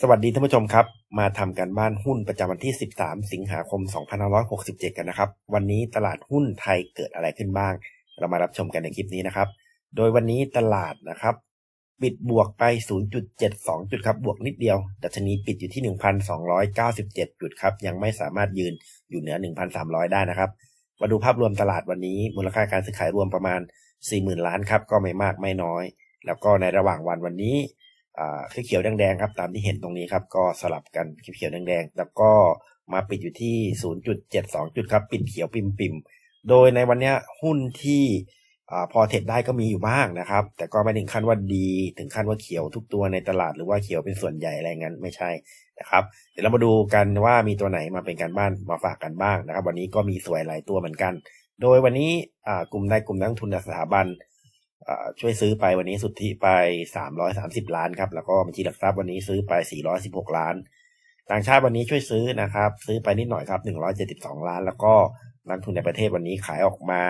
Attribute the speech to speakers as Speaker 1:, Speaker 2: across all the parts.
Speaker 1: สวัสดีท่านผู้ชมครับ มาทำการบ้านหุ้นประจำวันที่ 13 สิงหาคม 2567 กันนะครับ วันนี้ตลาดหุ้นไทยเกิดอะไรขึ้นบ้าง เรามารับชมกันในคลิปนี้นะครับ โดยวันนี้ตลาดนะครับปิดบวกไป 0.72 จุดครับ บวกนิดเดียว ดัชนีปิดอยู่ที่ 1,297 จุดครับ ยังไม่สามารถยืนอยู่เหนือ 1,300 ได้นะครับ มาดูภาพรวมตลาดวันนี้ มูลค่าการซื้อขายรวมประมาณ 40,000 ล้านครับ ก็ไม่มากไม่น้อย แล้วก็ในระหว่างวันวันนี้ เขียวแดงๆครับตามที่เห็นตรงนี้ครับก็สลับกันเขียวแดงๆแล้วก็มาปิดอยู่ที่ 0.72 จุดครับปิดเขียวปิ่มๆโดยในวันนี้หุ้นที่พอเทรดได้ก็มีอยู่บ้างนะครับ แต่ก็ไม่ถึงขั้นว่าดีถึงขั้นว่าเขียวทุกตัวในตลาดหรือว่าเขียวเป็นส่วนใหญ่อะไรงี้ยไม่ใช่นะครับ เดี๋ยวเรามาดูกันว่ามีตัวไหนมาเป็นการบ้านมาฝากกันบ้างนะครับ วันนี้ก็มีสวยหลายตัวเหมือนกัน โดยวันนี้กลุ่มใดกลุ่มนักทุนสถาบัน ช่วยซื้อไปวันนี้สุทธิไป 330 ล้านครับ แล้วก็บัญชีหลักทรัพย์วันนี้ซื้อไป 416 ล้าน ต่างชาติวันนี้ช่วยซื้อนะครับ ซื้อไปนิดหน่อยครับ 172 ล้าน แล้วก็นักทุนในประเทศวันนี้ขายออกมา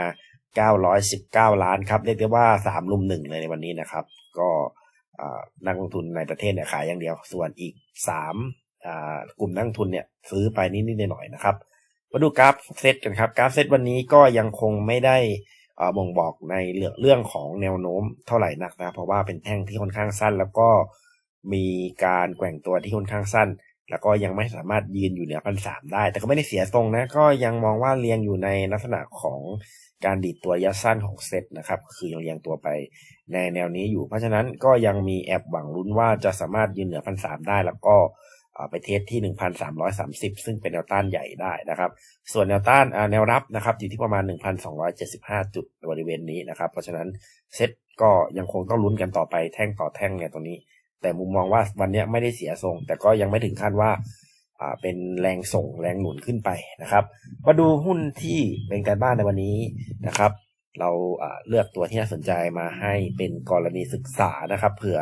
Speaker 1: 919 ล้านครับ เรียกได้ว่า 3 ลุมหนึ่งเลยในวันนี้นะครับ ก็นักลงทุนในประเทศเนี่ยขายอย่างเดียว ส่วนอีก3กลุ่มนักทุนเนี่ยซื้อไปนิดๆหน่อยๆนะครับ มาดูกราฟเซตกันครับ กราฟเซตวันนี้ก็ยังคงไม่ได้ บ่งบอกในเรื่องของแนวโน้มเท่าไหร่นักนะเพราะว่าเป็นแท่งที่ค่อนข้างสั้น แล้วก็มีการแกว่งตัวที่ค่อนข้างสั้น แล้วก็ยังไม่สามารถยืนอยู่เหนือพันสามได้ แต่ก็ไม่ได้เสียทรงนะ ก็ยังมองว่าเรียงอยู่ในลักษณะของการดีดตัวยะสั้นของเซตนะครับ คือยังเรียงตัวไปในแนวนี้อยู่ เพราะฉะนั้นก็ยังมีแอบหวังลุ้นว่าจะสามารถยืนเหนือพันสามได้ แล้วก็ ไปเทสที่ 1,330 ซึ่งเป็นแนวต้านใหญ่ได้นะครับ ส่วนแนวต้านแนวรับนะครับอยู่ที่ประมาณ 1,275 จุดบริเวณนี้นะครับ เพราะฉะนั้นเซ็ตก็ยังคงต้องลุ้นกันต่อไปแท่งต่อแท่งเนี่ยตรงนี้ แต่มุมมองว่าวันนี้ไม่ได้เสียทรง แต่ก็ยังไม่ถึงขั้นว่าเป็นแรงส่งแรงหนุนขึ้นไปนะครับมาดูหุ้นที่เป็นการบ้านในวันนี้นะครับ เราเลือกตัวที่น่าสนใจมาให้เป็นกรณีศึกษานะครับเผื่อ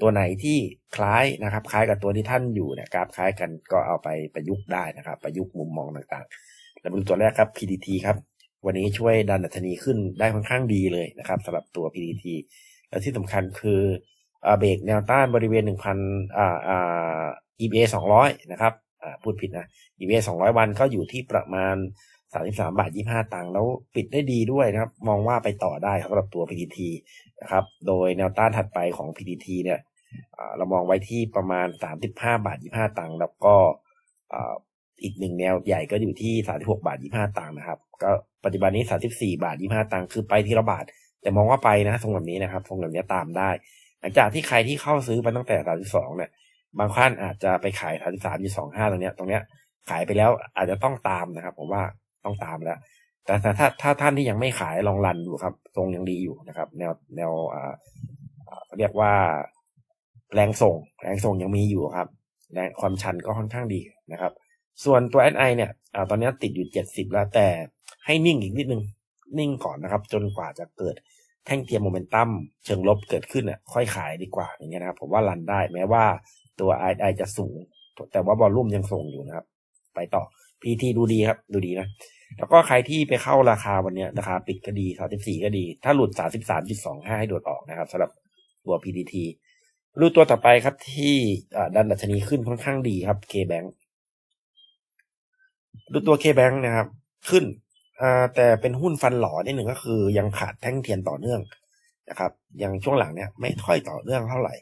Speaker 1: ตัวไหนที่คล้ายนะครับ คล้ายกับตัวที่ท่านอยู่เนี่ยกราฟคล้ายกันก็เอาไปประยุกต์ได้นะครับ ประยุกต์มุมมองต่างๆแล้วมาดูตัวแรกครับ PDT ครับ วันนี้ช่วยดันดัชนีขึ้นได้ค่อนข้างดีเลยนะครับสำหรับตัว PDT และที่สำคัญคือเบรกแนวต้านบริเวณ 1,000อ่าอ่า EBA 200 นะครับอ่าพูดผิดนะ EBA 200 วันก็อยู่ที่ประมาณ 33 บาท 25 ตังค์แล้วปิดได้ดีด้วยนะครับ มองว่าไปต่อได้สำหรับตัว PDT นะครับ โดยแนวต้านถัดไปของ PDT เนี่ย เรามองไว้ที่ประมาณ 35 บาท 25 ตังค์แล้วก็อีกหนึ่งแนวใหญ่ก็อยู่ที่ 36 บาท 25 ตังค์นะครับ ก็ปัจจุบันนี้ 34 บาท 25 ตังค์คือไปทีละบาท แต่มองว่าไปนะทรงแบบนี้นะครับทรงแบบนี้ตามได้ หลังจากที่ใครที่เข้าซื้อมาตั้งแต่ 32 เนี่ยบางท่านอาจจะไปขาย 33 25 ตรงเนี้ยตรงเนี้ยขายไปแล้วอาจจะต้องตามนะครับผมว่าต้องตามแล้ว แต่ถ้าถ้าท่านที่ยังไม่ขายลองรันดูครับ ทรงยังดีอยู่นะครับ แนวแนวอ่าเรียกว่า แรงส่ง แรงส่งยังมีอยู่ครับแรงความชันก็ค่อนข้างดีนะครับ ส่วนตัว SI เนี่ยอตอนนี้ติดอยู่ 70 แล้วแต่ให้นิ่งอีกนิดนึง นิ่งก่อนนะครับ จนกว่าจะเกิดแท่งเทียมโมเมนตัมเชิงลบเกิดขึ้นอะค่อยขายดีกว่าอย่างเงี้ยนะครับ ผมว่ารันได้แม้ว่าตัว RSI จะสูง แต่ว่าบอลลุ่มยังส่งอยู่นะครับ ไปต่อ PT ดูดีครับ ดูดีนะ แล้วก็ใครที่ไปเข้าราคาวันนี้ราคาปิดก็ดี 34 ก็ดี ถ้าหลุด 33.25 ให้โดดออกนะครับสำหรับตัว PTT ดูปตัวต่อไปครับที่ดันดัชนีขึ้นค่อนข้างดีครับ K-Bank ดูตัว K-Bank นะครับ ขึ้นแต่เป็นหุ้นฟันหล่อนิดหนึ่งก็คือยังขาดแท่งเทียนต่อเนื่องนะครับยังช่วงหลังเนี่ยไม่ค่อยต่อเนื่องเท่าไหร่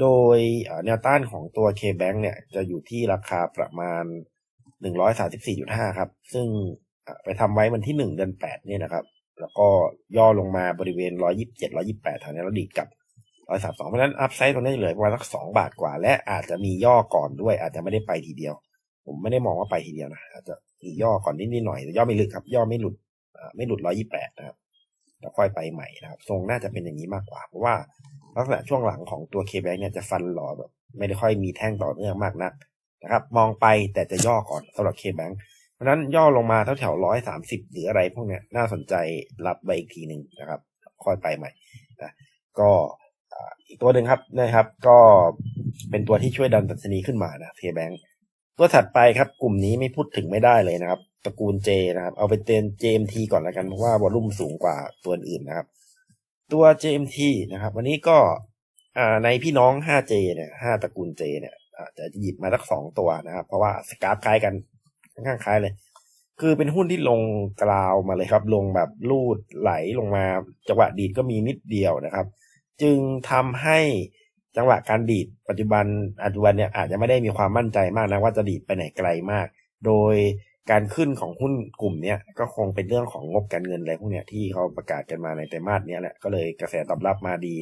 Speaker 1: โดยแนวต้านของตัว K-Bank เนี่ยจะอยู่ที่ราคาประมาณ 134.5 ครับ ซึ่งไปทำไว้วันที่ 1 เดือน 8 เนี่ยนะครับ แล้วก็ย่อลงมาบริเวณ 127 128ทางนี้แล้วดีดกลับ ร้อยสามสองเพราะฉะนั้นอัพไซด์ตรงนี้เหลือประมาณสักสองบาทกว่า และอาจจะมีย่อก่อนด้วย อาจจะไม่ได้ไปทีเดียว ผมไม่ได้มองว่าไปทีเดียวนะอาจจะมีย่อก่อนนิดนิดหน่อยแต่ย่อไม่ลึกครับ ย่อไม่หลุดไม่หลุดร้อยี่แปดนะครับแล้วค่อยไปใหม่นะครับ ทรงน่าจะเป็นอย่างนี้มากกว่า เพราะว่าลักษณะช่วงหลังของตัวเคแบงเนี่ยจะฟันหล่อแบบไม่ได้ค่อยมีแท่งต่อเนื่องมากนักนะครับ มองไปแต่จะย่อก่อนสำหรับเคแบงเพราะนั้นย่อลงมาแถวๆร้อยสามสิบหรืออะไรพวกเนี้ยน่าสนใจรับไปอีกทีหนึ่งนะครับ ค่อยไปใหม่นะก็ อีกตัวหนึ่งครับนะครับ ก็เป็นตัวที่ช่วยดันดัชนีขึ้นมานะเทแบงตัวถัดไปครับ กลุ่มนี้ไม่พูดถึงไม่ได้เลยนะครับตระกูล J นะครับ เอาเป็นเต็น JMT ก่อนแล้วกันเพราะว่าวอลุ่มสูงกว่าตัวอื่นนะครับ ตัว JMT นะครับ วันนี้ก็ในพี่น้อง 5J เนี่ย5ตระกูล J เนี่ยจจะหยิบมาสักสองตัวนะครับ เพราะว่าสกราฟคล้ายกันค่อนข้างคล้ายเลย คือเป็นหุ้นที่ลงกราวมาเลยครับ ลงแบบลูดไหลลงมาจังหวะดีดก็มีนิดเดียวนะครับ จึงทำให้จังหวะการดีดปัจจุบันปัจจุบันเนี่ยอาจจะไม่ได้มีความมั่นใจมากนะว่าจะดีดไปไหนไกลมาก โดยการขึ้นของหุ้นกลุ่มเนี้ยก็คงเป็นเรื่องของงบการเงินอะไรพวกเนี้ยที่เขาประกาศกันมาในไตรมาสเนี้ยแหละก็เลยกระแสตอบรับมาดี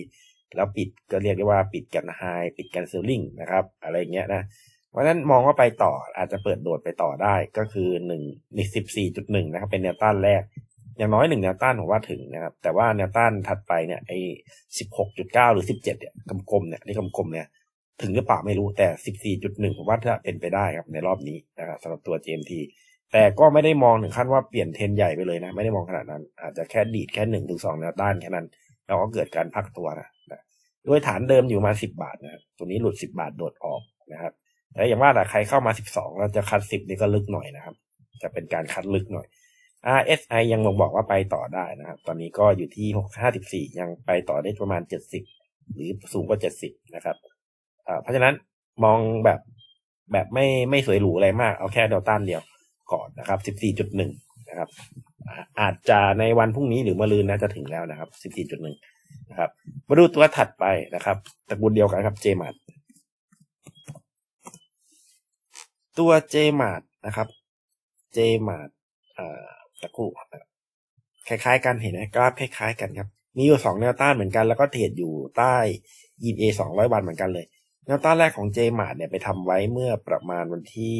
Speaker 1: แล้วปิดก็เรียกได้ว่าปิดกันไฮปิดกันเซลลิงนะครับอะไรเงี้ยนะเพราะฉะนั้นมองว่าไปต่ออาจจะเปิดโดดไปต่อได้ก็คือหนึ่งในสิบสี่จุดหนึ่งนะครับเป็นแนวต้านแรก อย่างน้อยหนึ่งแนวต้านผมว่าถึงนะครับ แต่ว่าแนวต้านถัดไปเนี่ยไอ้สิบหกจุดเก้าหรือสิบเจ็ดเนี่ยกลมๆเนี่ยนี่กลมๆเนี่ยถึงหรือเปล่าไม่รู้แต่สิบสี่จุดหนึ่งผมว่าถ้าเป็นไปได้ครับในรอบนี้นะครับสำหรับตัว GMT แต่ก็ไม่ได้มองถึงขั้นว่าเปลี่ยนเทรนใหญ่ไปเลยนะ ไม่ได้มองขนาดนั้น อาจจะแค่ดีดแค่หนึ่งถึงสองแนวต้านแค่นั้น แล้วก็เกิดการพักตัวนะนะโดยฐานเดิมอยู่มาสิบาทนะตัวนี้หลุดสิบาทโดดออกนะครับแต่อย่างว่าแต่ใครเข้ามาสิบสองแล้วจะคัดสิบนี่ก็ลึกหน่อยนะครับ จะเป็นการคัดลึกหน่อย RSI ยังบ่งบอกว่าไปต่อได้นะครับ ตอนนี้ก็อยู่ที่หกห้าสิบสี่ยังไปต่อได้ประมาณเจ็ดสิบหรือสูงกว่าเจ็ดสิบนะครับเพราะฉะนั้นมองแบบแบบไม่ไม่สวยหรูอะไรมาก เอาแค่แนวต้านเดียวก่อนนะครับ 14.1 นะครับ อาจจะในวันพรุ่งนี้หรือมะรืนนะจะถึงแล้วนะครับ 14.1 นะครับ มาดูตัวถัดไปนะครับตระกูลเดียวกันครับเจมาร์ตัวเจมาร์นะครับเจมาร์ ตะกู้คล้ายๆกันเห็นไหมกราฟคล้ายๆกันครับ มีอยู่สองแนวต้านเหมือนกันแล้วก็เทรดอยู่ใต้ EMA 200วันเหมือนกันเลยแนวต้านแรกของเจมาร์เนี่ยไปทำไว้เมื่อประมาณวันที่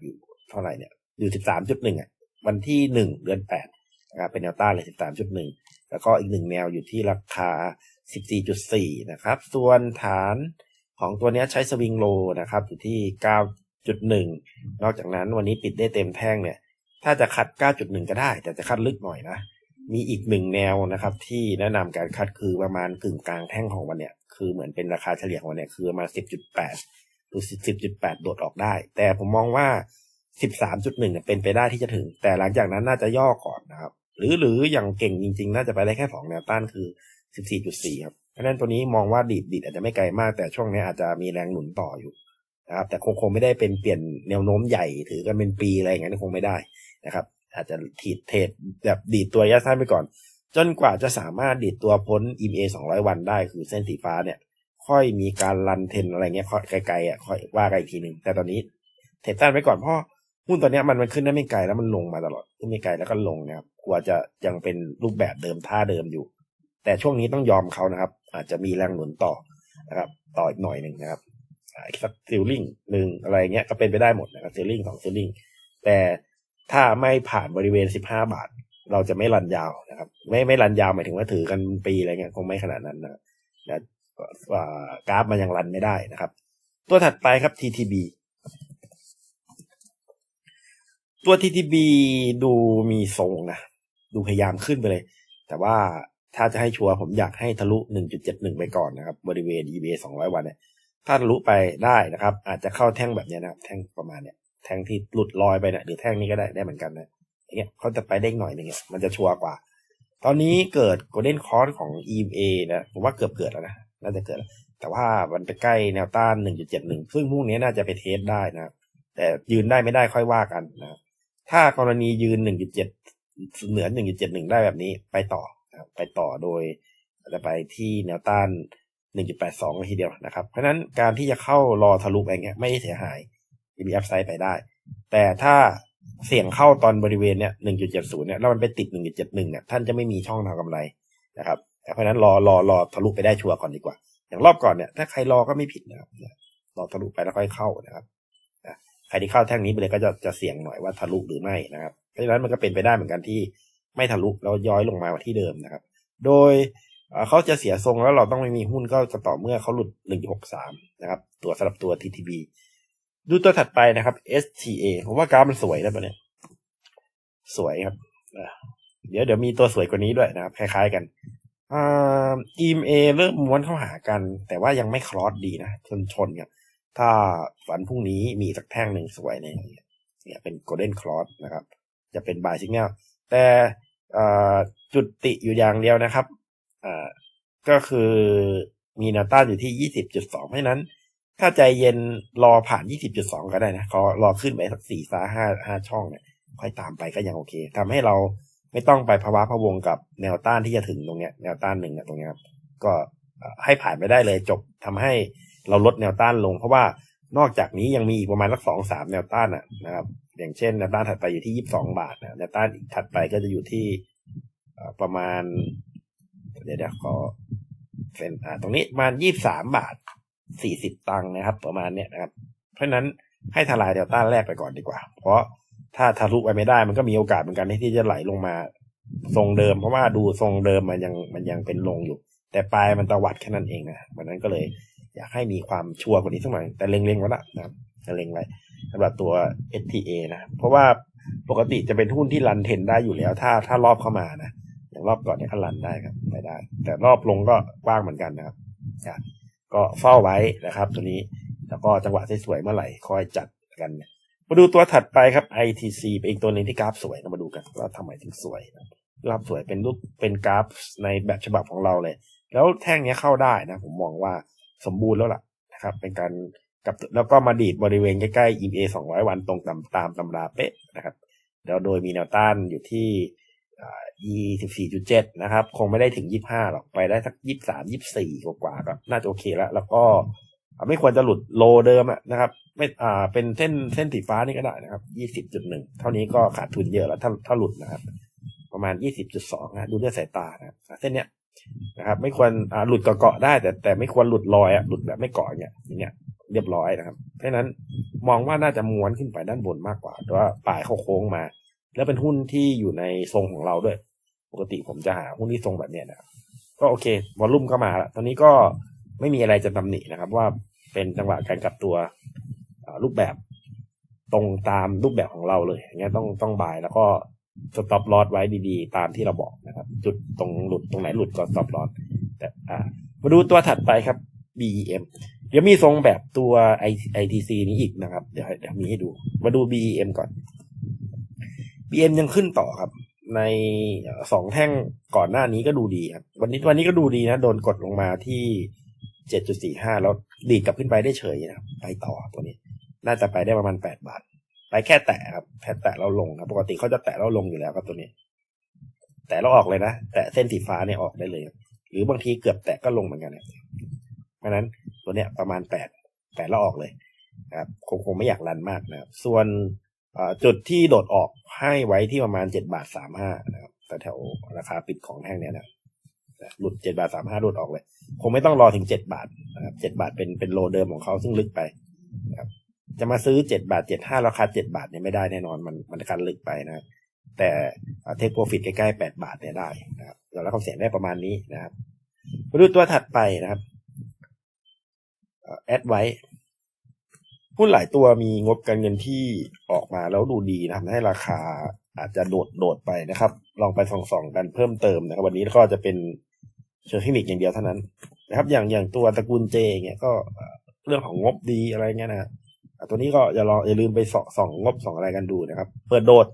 Speaker 1: อยู่เท่าไหร่เนี่ย อยู่สิบสามจุดหนึ่งอะวันที่หนึ่งเดือนแปดนะครับเป็นแนวต้านเลยสิบสามจุดหนึ่งแล้วก็อีกหนึ่งแนวอยู่ที่ราคาสิบสี่จุดสี่นะครับ ส่วนฐานของตัวนี้ใช้สวิงโลนะครับ อยู่ที่เก้าจุดหนึ่งนอกจากนั้นวันนี้ปิดได้เต็มแท่งเนี่ย ถ้าจะคัดเก้าจุดหนึ่งก็ได้ แต่จะคัดลึกหน่อยนะ มีอีกหนึ่งแนวนะครับ ที่แนะนำการคัดคือประมาณกึ่งกลางแท่งของวันเนี่ย คือเหมือนเป็นราคาเฉลี่ยของวันเนี่ยคือประมาณสิบจุดแปดหรือสิบจุดแปดโดดออกได้ แต่ผมมองว่าสิบสามจุดหนึ่งเป็นไปได้ที่จะถึง แต่หลังจากนั้นน่าจะย่อก่อนนะครับ หรือหรืออย่างเก่งจริง ๆ น่าจะไปได้แค่สองแนวต้านคือสิบสี่จุดสี่ครับเพราะนั้นตัวนี้มองว่าดีดดีดอาจจะไม่ไกลมาก แต่ช่วงนี้อาจจะมีแรงหนุนต่ออยู่นะครับแต่คงคงไม่ได้เป็นเปลี่ยนแนวโน้มใหญ่ถือกันเป็นปีอะไรอย่างนี้คงไม่ได้ นะครับ อาจจะถีดเทรดแบบดีดตัวระยะสั้นไปก่อน จนกว่าจะสามารถดีดตัวพ้น EMA 200 วันได้คือเส้นสีฟ้าเนี่ย ค่อยมีการรันเทนอะไรเงี้ยค่อยไกลๆอะค่อยว่ากันอีกทีหนึ่งแต่ตอนนี้เทรดสั้นไปก่อนเพราะหุ้นตัวนี้มันมันขึ้นได้ไม่ไกลแล้วมันลงมาตลอดขึ้นไม่ไกลแล้วก็ลงนะครับกลัวจะยังเป็นรูปแบบเดิมท่าเดิมอยู่ แต่ช่วงนี้ต้องยอมเขานะครับ อาจจะมีแรงหนุนต่อนะครับ ต่ออีกหน่อยหนึ่งนะครับสักซิลลิงหนึ่งอะไรเงี้ยก็เป็นไปได้หมดนะครับซิลลิงสองซิลลิงแต่ ถ้าไม่ผ่านบริเวณสิบห้าบาท เราจะไม่รันยาวนะครับ ไม่ไม่รันยาวหมายถึงว่าถือกันปีอะไรเงี้ยคงไม่ขนาดนั้นนะนะกราฟมันยังรันไม่ได้นะครับ ตัวถัดไปครับ TTB ตัว TTB ดูมีทรงนะ ดูพยายามขึ้นไปเลย แต่ว่าถ้าจะให้ชัวร์ผมอยากให้ทะลุ 1.71 ไปก่อนนะครับ บริเวณ EBA 200 วันเนี่ยถ้าทะลุไปได้นะครับ อาจจะเข้าแท่งแบบนี้นะครับ แท่งประมาณเนี่ย แทงที่หลุดลอยไปเนะหรือแท่งนี้ก็ได้ได้เหมือนกันนะอย่างเงี้ยเขาจะไปเด้งหน่อยนึงเนี่ยมันจะชัวร์กว่า ตอนนี้เกิด golden cross ของ EMA นะผมว่าเกือบเกิดแล้วนะน่าจะเกิด แต่ว่ามันไปใกล้แนวต้าน 1.71 ซึ่งพรุ่งนี้น่าจะไปเทสได้นะ แต่ยืนได้ไม่ได้ค่อยว่ากันนะ ถ้ากรณียืน 1.7 เหนือ 1.71 ได้แบบนี้ไปต่อนะครับไปต่อโดยจะไปที่แนวต้าน 1.82 ทีเดียวนะครับ เพราะฉะนั้นการที่จะเข้ารอทะลุอะไรเงี้ยไม่เสียหาย มีอัพไซด์ไปได้ แต่ถ้าเสี่ยงเข้าตอนบริเวณเนี้ย1.70เนี่ยแล้วมันไปติด1.71เนี่ยท่านจะไม่มีช่องทางกำไรนะครับเพราะฉะนั้นรอรอรอทะลุไปได้ชัวร์ก่อนดีกว่า อย่างรอบก่อนเนี่ยถ้าใครรอก็ไม่ผิดนะครับรอทะลุไปแล้วค่อยเข้านะครับใครที่เข้าแท่งนี้ไปเลยก็จะจะเสี่ยงหน่อยว่าทะลุหรือไม่นะครับเพราะฉะนั้นมันก็เป็นไปได้เหมือนกันที่ไม่ทะลุแล้วย้อยลงมาที่เดิมนะครับ โดยเขาจะเสียทรงแล้วเราต้องไม่มีหุ้นก็จะต่อเมื่อเขาหลุด 1.63 นะครับ ตัวสำหรับตัว TTB ดูตัวถัดไปนะครับ STA ผมว่ากราฟมันสวยนะตัวเนี้ยสวยครับเดี๋ยวเดี๋ยวมีตัวสวยกว่านี้ด้วยนะครับ คล้าย ๆ กันอ่า EMA เริ่มม้วนเข้าหากัน แต่ว่ายังไม่คลอสดีนะชนชนกันถ้าฝันพรุ่งนี้มีสักแท่งหนึ่งสวยเนี่ยเนี่ยเป็น golden cross นะครับ จะเป็น buy signal แต่จุดติอยู่อย่างเดียวนะครับก็คือมีแนวต้านอยู่ที่20.2เพราะนั้น ถ้าใจเย็นรอผ่าน 20.2 ก็ได้นะขอรอขึ้นไปสักสี่สาห้าห้าช่องเนี่ยค่อยตามไปก็ยังโอเคทำให้เราไม่ต้องไปภาวะพะวงกับแนวต้านที่จะถึงตรงเนี้ยแนวต้านหนึ่งอะตรงเนี้ยครับก็ให้ผ่านไปได้เลยจบทำให้เราลดแนวต้านลง เพราะว่านอกจากนี้ยังมีอีกประมาณสักสองสามแนวต้านอะนะครับ อย่างเช่นแนวต้านถัดไปอยู่ที่ยี่สิบสองบาทนะแนวต้านอีกถัดไปก็จะอยู่ที่ประมาณเดี๋ยวเดี๋ยวขอเซ็นอ่าตรงนี้ประมาณยี่สามบาท สี่สิบตังค์นะครับ ประมาณเนี้ยนะครับ เพราะนั้นให้ทลายแนวต้านแรกไปก่อนดีกว่า เพราะถ้าทะลุไปไม่ได้มันก็มีโอกาสเหมือนกันที่จะไหลลงมาทรงเดิม เพราะว่าดูทรงเดิมมันยังมันยังเป็นลงอยู่ แต่ปลายมันตวัดแค่นั้นเองนะวันนั้นก็เลยอยากให้มีความชัวร์กว่านี้สักหน่อยแต่เล็งๆไว้ละนะครับเล็งไว้สำหรับตัว STA นะ เพราะว่าปกติจะเป็นหุ้นที่รันเทนได้อยู่แล้ว ถ้าถ้ารอบเข้ามานะอย่างรอบก่อนเนี่ยก็รันได้ครับไม่ได้ แต่รอบลงก็กว้างเหมือนกันนะครับ ก็เฝ้าไว้นะครับ ตัวนี้แล้วก็จังหวะสวยเมื่อไหร่คอยจัดกัน มาดูตัวถัดไปครับ ITC เป็นอีกตัวหนึ่งที่กราฟสวยมาดูกันว่าทำไมถึงสวยกราฟสวยเป็นรูปเป็นกราฟในแบบฉบับของเราเลย แล้วแท่งนี้เข้าได้นะ ผมมองว่าสมบูรณ์แล้วล่ะนะครับ เป็นการกับแล้วก็มาดีดบริเวณใกล้ๆ EMA 200 วันตรงตามตามตำราเป๊ะนะครับ แล้วโดยมีแนวต้านอยู่ที่ e 14.7 นะครับ คงไม่ได้ถึง 25 หรอก ไปได้สัก 23 24 กว่าๆก็น่าจะโอเคแล้ว แล้วก็ไม่ควรจะหลุดโลเดิมนะครับ ไม่อ่าเป็นเส้นเส้นสีฟ้านี่ก็ได้นะครับ 20.1 เท่านี้ก็ขาดทุนเยอะแล้วถ้าถ้าหลุดนะครับ ประมาณ 20.2 นะ ดูด้วยสายตานะเส้นเนี้ยนะครับ ไม่ควรอ่าหลุดเกาะได้ แต่แต่ไม่ควรหลุดลอยอะหลุดแบบไม่เกาะเนี่ยอย่างเงี้ยเรียบร้อยนะครับเพราะนั้นมองว่าน่าจะม้วนขึ้นไปด้านบนมากกว่าเพราะว่าปลายเขาโค้งมา แล้วเป็นหุ้นที่อยู่ในทรงของเราด้วย ปกติผมจะหาหุ้นที่ทรงแบบเนี้ยนะก็โอเควอลลุ่มก็มาแล้วตอนนี้ก็ไม่มีอะไรจะตำหนินะครับ ว่าเป็นจังหวะการกลับตัวรูปแบบตรงตามรูปแบบของเราเลยอย่างเงี้ยต้องต้องบายแล้วก็สต็อปลอสไว้ดีๆ ตามที่เราบอกนะครับ จุดตรงหลุดตรงไหนหลุดก็สต็อปลอสแต่อ่า มาดูตัวถัดไปครับ BEM เดี๋ยวมีทรงแบบตัว ITC นี้อีกนะครับ เดี๋ยวเดี๋ยวมีให้ดู มาดู BEM ก่อน BM ยังขึ้นต่อครับ ในสองแท่งก่อนหน้านี้ก็ดูดีครับ วันนี้วันนี้ก็ดูดีนะ โดนกดลงมาที่เจ็ดจุดสี่ห้าแล้วดีดกลับขึ้นไปได้เฉยนะครับ ไปต่อตัวนี้ น่าจะไปได้ประมาณแปดบาท ไปแค่แตะครับแค่แตะแล้วลงครับปกติเขาจะแตะแล้วลงอยู่แล้วครับตัวนี้ แต่เราออกเลยนะ แตะเส้นสีฟ้าเนี่ยออกได้เลย หรือบางทีเกือบแตะก็ลงเหมือนกันนะเพราะนั้นตัวเนี้ยประมาณแปดแปดแล้วออกเลยครับคงคงไม่อยากรันมากนะครับ ส่วน จุดที่โดดออกให้ไว้ที่ประมาณเจ็ดบาทสามห้านะครับแต่แถวราคาปิดของแท่งเนี้ยนะหลุดเจ็ดบาทสามห้าโดดออกเลยคงไม่ต้องรอถึงเจ็ดบาทนะครับเจ็ดบาทเป็นเป็นโลเดิมของเขาซึ่งลึกไปนะครับจะมาซื้อเจ็ดบาทเจ็ดห้าราคาเจ็ดบาทเนี่ยไม่ได้แน่นอนมันมันการลึกไปนะแต่เทคโปรฟิตใกล้ๆแปดบาทเนี่ยได้นะครับเดี๋ยวเราความเสี่ยงได้ประมาณนี้นะครับมาดูตัวถัดไปนะครับแอดไว้ หุ้นหลายตัวมีงบการเงินที่ออกมาแล้วดูดีนะทำให้ราคาอาจจะโดดโดดไปนะครับ ลองไปส่องๆกันเพิ่มเติมนะครับ วันนี้ก็จะเป็นเชิงเทคนิคอย่างเดียวเท่านั้นนะครับ อย่างอย่างตัวตระกูลเจเนี่ยก็เรื่องของงบดีอะไรเงี้ยนะตัวนี้ก็อย่ารออย่าลืมไปส่องส่องงบส่องอะไรกันดูนะครับ เปิดโดด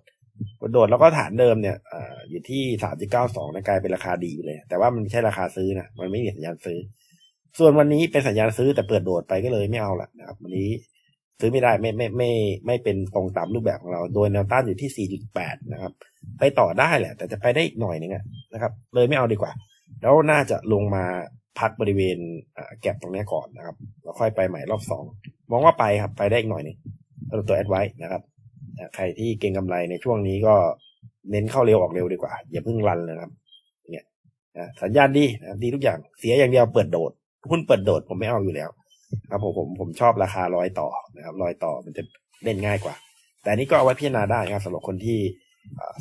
Speaker 1: เปิดโดดแล้วก็ฐานเดิมเนี่ยออยู่ที่สามจุดเก้าสองนะกลายเป็นราคาดีเลย แต่ว่ามันไม่ใช่ราคาซื้อนะมันไม่มีสัญญาณซื้อ ส่วนวันนี้เป็นสัญญาณซื้อแต่เปิดโดดไปก็เลยไม่เอาละนะครับ วันนี้ ซื้อไม่ได้ไม่ไม่ไม่ไม่เป็นตรงตามรูปแบบของเรา โดยแนวต้านอยู่ที่ 4.8 นะครับ ไปต่อได้แหละ แต่จะไปได้อีกหน่อยนึงนะครับ เลยไม่เอาดีกว่า แล้วน่าจะลงมาพักบริเวณแก็บตรงนี้ก่อนนะครับแล้วค่อยไปใหม่รอบสองมองว่าไปครับไปได้อีกหน่อยนึงตัวแอดไว้นะครับใครที่เก่งกำไรในช่วงนี้ก็เน้นเข้าเร็วออกเร็วดีกว่า อย่าเพิ่งรันเลยครับ เนี่ยสัญญาณดีนะดีทุกอย่างเสียอย่างเดียวเปิดโดดหุ้นเปิดโดดผมไม่เอาอยู่แล้ว ครับผมผมผมชอบราคาร้อยต่อนะครับร้อยต่อมันจะเล่นง่ายกว่า แต่นี้ก็เอาไว้พิจารณาได้นะครับสำหรับคนที่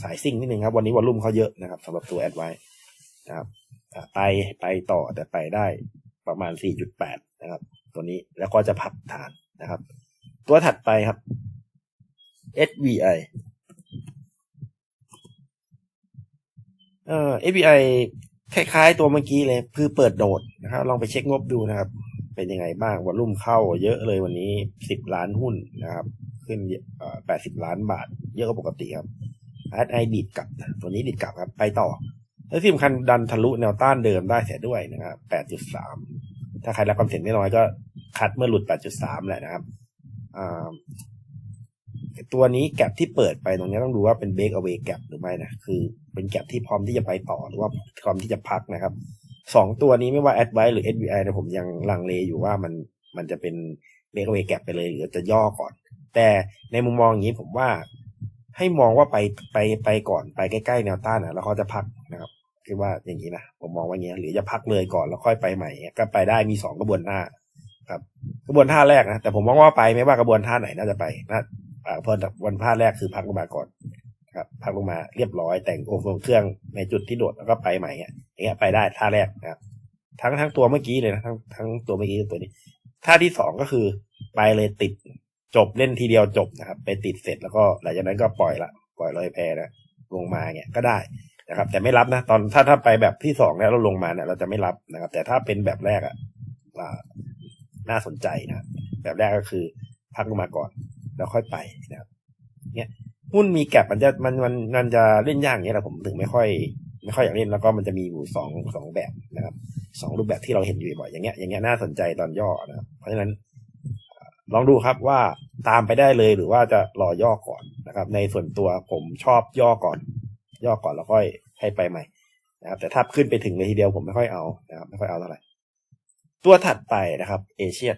Speaker 1: สายซิ่งนิดนึงครับ วันนี้วอลลุ่มเขาเยอะนะครับสำหรับตัวแอดไว้นะครับไปไปต่อแต่ไปได้ประมาณ 4.8 นะครับ ตัวนี้แล้วก็จะพับฐานนะครับ ตัวถัดไปครับ SVI เอ่อ SVI คล้ายๆตัวเมื่อกี้เลย คือเปิดโดดนะครับ ลองไปเช็คงบดูนะครับ เป็นยังไงบ้างวอลุ่มเข้าเยอะเลยวันนี้สิบล้านหุ้นนะครับ ขึ้นแปดสิบล้านบาท เยอะกว่าปกติครับแอาร์ไอดีดกลับ ตัวนี้ดีดกลับครับ ไปต่อ แล้วที่สำคัญดันทะลุแนวต้านเดิมได้เสียด้วยนะครับแปดจุดสามถ้าใครรับความเสี่ยงไม่น้อยก็คัดเมื่อหลุด 8.3 แหละนะครับอ่าตัวนี้แกลบที่เปิดไปตรงนี้ต้องดูว่าเป็นเบรกเอา a y แกลบหรือไม่นะ คือเป็นแกลบที่พร้อมที่จะไปต่อหรือว่าพร้อมที่จะพักนะครับ สองตัวนี้ไม่ว่า Advice หรือ SBI นะผมยังลังเลอยู่ว่ามันมันจะเป็นเบรกเอา a y แกลบไปเลย หรือจะย่อก่อน แต่ในมุมมองอย่างนี้ผมว่าให้มองว่าไปไปไปก่อนไปใกล้ๆแนวต้านนะแล้วเขาจะพักนะครับคิดว่าอย่างนี้นะผมมองว่าอย่างนี้หรือจะพักเลยก่อนแล้วค่อยไปใหม่ก็ไปได้มีสองกระบวนท่าครับกระบวนท่าแรกนะแต่ผมมองว่าไปไม่ว่ากระบวนท่าไหนน่าจะไปนะอ่าเพราะวันท่าแรกคือพักลงมาก่อน ครับพักลงมาเรียบร้อยแต่งองค์ทรงเครื่องในจุดที่โดดแล้วก็ไปใหม่เนี่ยอย่างเงี้ยไปได้ท่าแรกนะครับ ทั้งทั้งตัวเมื่อกี้เลยนะทั้งทั้งตัวเมื่อกี้ตัวนี้ท่าที่สองก็คือไปเลยติดจบเล่นทีเดียวจบนะครับ ไปติดเสร็จแล้วก็หลังจากนั้นก็ปล่อยละปล่อยลอยแพนะลงมาเนี่ยก็ได้นะครับ แต่ไม่รับนะ ตอนถ้าถ้าไปแบบที่สองแล้วเราลงมาเนี่ยเราจะไม่รับนะครับ แต่ถ้าเป็นแบบแรกอะ่ะน่าสนใจนะแบบแรกก็คือพักลงมาก่อน แล้วค่อยไปนะครับเนี่ย หุ้นมีแก็บมันจะมันมันมันจะเล่นยากอย่างเงี้ยแหละผมถึงไม่ค่อย ไม่ค่อยอยากเล่นแล้วก็มันจะมีอยู่สองสองแบบนะครับสองรูปแบบที่เราเห็นอยู่บ่อยอย่างเงี้ยอย่างเงี้ยน่าสนใจตอนย่อนะครับเพราะฉะนั้น ลองดูครับว่าตามไปได้เลยหรือว่าจะรอย่อก่อนนะครับ ในส่วนตัวผมชอบย่อก่อน ย่อก่อนแล้วค่อยให้ไปใหม่นะครับแต่ถ้าขึ้นไปถึงเลยทีเดียวผมไม่ค่อยเอานะครับไม่ค่อยเอาเท่าไหร่ตัวถัดไปนะครับ เอเชีย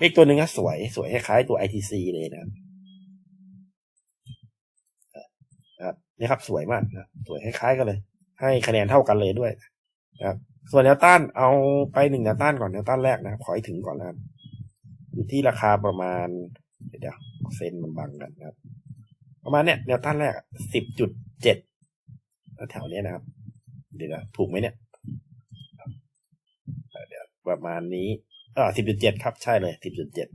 Speaker 1: อีกตัวหนึ่งก็สวยสวยคล้ายๆตัว ITC เลยนะครับ นะครับ สวยมากนะสวยคล้ายๆกันเลย ให้คะแนนเท่ากันเลยด้วยนะครับ ส่วนแนวต้านเอาไปหนึ่งแนวต้านก่อนแนวต้านแรกนะครับ ขอให้ถึงก่อนนะครับอยู่ที่ราคาประมาณ เดี๋ยวเซนมันบังกันนะครับ ประมาณเนี้ยแนวต้านแรกสิบจุดเจ็ดแถวเนี้ยนะครับ เดี๋ยวนะถูกไหมเนี่ยเดี๋ยวประมาณนี้อ่าสิบจุดเจ็ดครับใช่เลยสิบจุดเจ็ด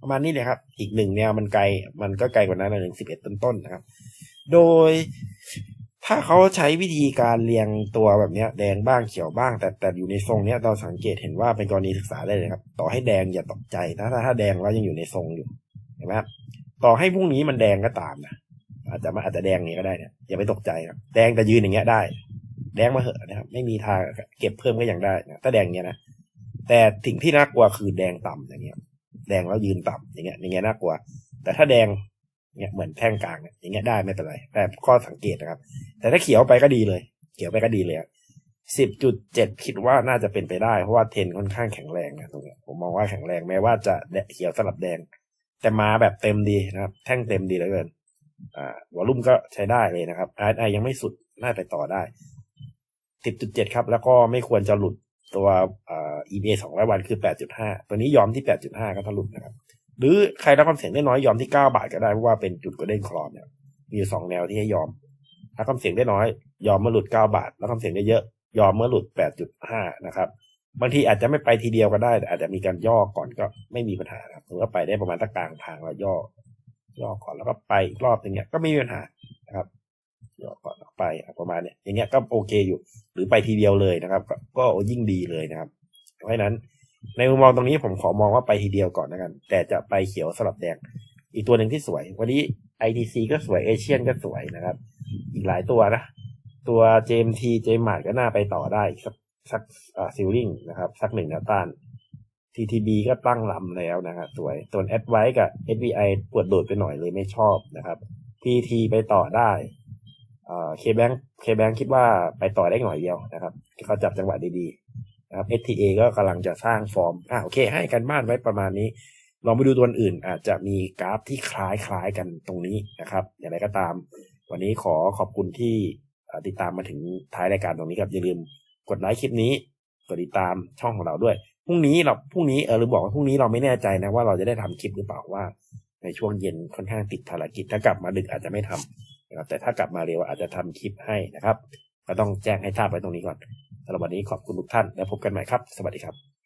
Speaker 1: ประมาณนี้เลยครับ อีกหนึ่งแนวมันไกล มันก็ไกลกว่านั้นหนึ่งสิบเอ็ดต้นๆนะครับ โดยถ้าเขาใช้วิธีการเรียงตัวแบบนี้แดงบ้างเขียวบ้าง แต่แต่อยู่ในทรงเนี้ยเราสังเกตเห็นว่าเป็นกรณีศึกษาได้เลยครับ ต่อให้แดงอย่าตกใจถ้าถ้าแดงแล้วยังอยู่ในทรงอยู่เห็นไหมครับต่อให้พรุ่งนี้มันแดงก็ตามนะอาจจะมาอาจจะแดงนี้ก็ได้เนี่ยอย่าไปตกใจครับแดงแต่ยืนอย่างเงี้ยได้ แดงมาเหอะนะครับ ไม่มีทางเก็บเพิ่มก็ยังได้นะถ้าแดงเงี้ยนะแต่สิ่งที่น่ากลัวคือแดงต่ำอย่างเงี้ย แดงแล้วยืนต่ำอย่างเงี้ยอย่างเงี้ยน่ากลัว แต่ถ้าแดง เนี่ยเหมือนแท่งกลางเนี่ยอย่างเงี้ยได้ไม่เป็นไร แต่ข้อสังเกตนะครับ แต่ถ้าเขียวไปก็ดีเลย เขียวไปก็ดีเลยสิบจุดเจ็ดคิดว่าน่าจะเป็นไปได้ เพราะว่าเทนค่อนข้างแข็งแรงนะตรงนี้ผมมองว่าแข็งแรงแม้ว่าจะเขียวสลับแดง แต่มาแบบเต็มดีนะครับ แท่งเต็มดีเหลือเกินอ่าวอลุ่มก็ใช้ได้เลยนะครับไอยังไม่สุดน่าไปต่อได้สิบจุดเจ็ดครับ แล้วก็ไม่ควรจะหลุดตัวอ่อ EBA สองร้อยวันคือ8.5ตัวนี้ยอมที่8.5ก็ทะลุนะครับ หรือใครรับความเสี่ยงได้น้อยยอมที่9บาทก็ได้เพราะว่าเป็นจุดกระเด้งคลอมเนี่ย มีสองแนวที่ให้ยอมรับความเสี่ยงได้น้อย ยอมเมื่อหลุด9บาทรับความเสี่ยงได้เยอะยอมเมื่อหลุด8.5นะครับบางทีอาจจะไม่ไปทีเดียวก็ได้แต่อาจจะมีการย่อก่อนก็ไม่มีปัญหาครับถือว่าไปได้ประมาณตั้งกลางทางแล้วย่อย่อก่อนแล้วก็ไปอีกรอบนึงเนี่ยก็ไม่มีปัญหานะครับย่อก่อนไปประมาณเนี้ยอย่างเงี้ยก็โอเคอยู่ หรือไปทีเดียวเลยนะครับ ก็ยิ่งดีเลยนะครับเพราะฉะนั้น ในมุมมองตรงนี้ผมขอมองว่าไปทีเดียวก่อนนะกัน แต่จะไปเขียวสลับแดง อีกตัวหนึ่งที่สวย วันนี้ ITC ก็สวยเอเชียนก็สวยนะครับ อีกหลายตัวนะ ตัว JMT j m a r t ก็น่าไปต่อได้สักสักซิลลิงนะครับ สักหนึ่งแนวต้าน TTB ก็ตั้งลำแล้วนะครับสวยส่วน a d v i กับ SBI ปวดโดดไปหน่อยเลยไม่ชอบนะครับ PT ไปต่อได้เคแบงเคแบงคิดว่าไปต่อได้หน่อยเดียวนะครับเขาจับจังหวะดีๆ นะครับ STA ก็กำลังจะสร้างฟอร์มอ่าโอเค ให้กันบ้านไว้ประมาณนี้ลองไปดูตัวอื่น อาจจะมีกราฟที่คล้ายคล้ายกันตรงนี้นะครับ อย่างไรก็ตาม วันนี้ขอขอบคุณที่ติดตามมาถึงท้ายรายการตรงนี้ครับอย่าลืมกดไลค์คลิปนี้กดติดตามช่องของเราด้วยพรุ่งนี้เราพรุ่งนี้เออหรือบอกว่าพรุ่งนี้เราไม่แน่ใจนะว่าเราจะได้ทำคลิปหรือเปล่าว่า ในช่วงเย็นค่อนข้างติดภารกิจถ้ากลับมาดึกอาจจะไม่ทำนะครับแต่ถ้ากลับมาเร็วอาจจะทำคลิปให้นะครับ ก็ต้องแจ้งให้ทราบไว้ตรงนี้ก่อน สำหรับวันนี้ขอบคุณทุกท่านแล้วพบกันใหม่ครับ สวัสดีครับ